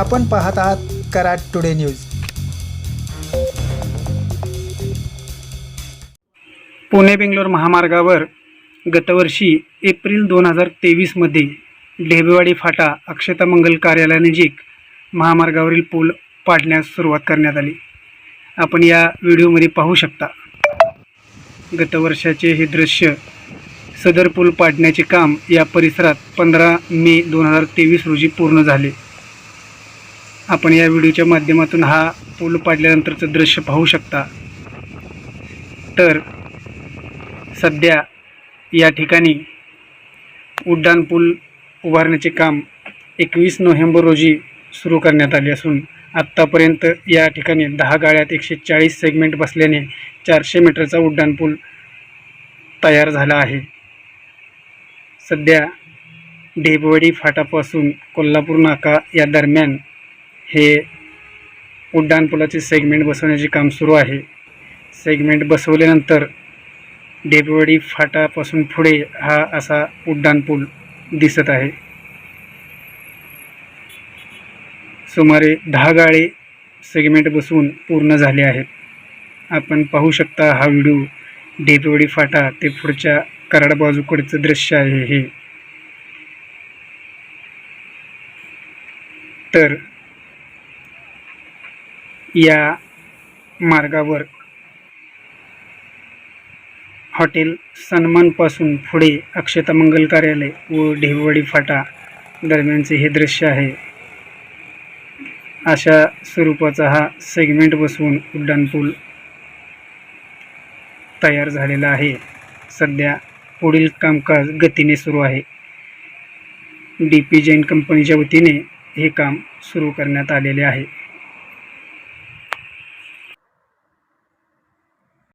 आपण पाहत आहात कराड टुडे न्यूज. पुणे बेंगलोर महामार्गावर गतवर्षी एप्रिल दोन हजार तेवीसमध्ये ढेबेवाडी फाटा अक्षता मंगल कार्यालयानजीक महामार्गावरील पूल पाडण्यास सुरुवात करण्यात आली. आपण या व्हिडिओमध्ये पाहू शकता. गतवर्षाचे हे दृश्य सदर पूल पाडण्याचे काम या परिसरात पंधरा मे दोन हजार तेवीस रोजी पूर्ण झाले. आपण या व्हिडिओच्या माध्यमातून हा पूल पाडल्यानंतरचं दृश्य पाहू शकता. तर सध्या या ठिकाणी उड्डाण पूल उभारण्याचे काम एकवीस नोव्हेंबर रोजी सुरू करण्यात आले असून आत्तापर्यंत या ठिकाणी दहा गाळ्यात एकशे चाळीस सेगमेंट बसल्याने चारशे मीटरचा उड्डाण पूल तयार झाला आहे. सध्या ढेबवडी फाटापासून कोल्हापूर नाका या दरम्यान हे उड्डाणपुलाचे सेगमेंट बसवण्याचे काम सुरू आहे. सेगमेंट बसवल्यानंतर डेबवाडी फाटापासून पुढे हा असा उड्डाणपूल दिसत आहे. सुमारे दहा गाळे सेगमेंट बसवून पूर्ण झाले आहेत. आपण पाहू शकता हा व्हिडिओ डेबवाडी फाटा ते पुढच्या कराड बाजूकडचं दृश्य आहे हे. तर या मार्गावर हॉटेल सन्मानपासून पुढे अक्षता मंगल कार्यालय व ढेबवाडी फाटा दरम्यानचे हे दृश्य आहे. अशा स्वरूपाचा हा सेगमेंट बसवून उड्डाणपूल तयार झालेला आहे. सध्या पुढील कामकाज गतीने सुरू आहे. डी पी जैन कंपनीच्या वतीने हे काम सुरू करण्यात आलेले आहे.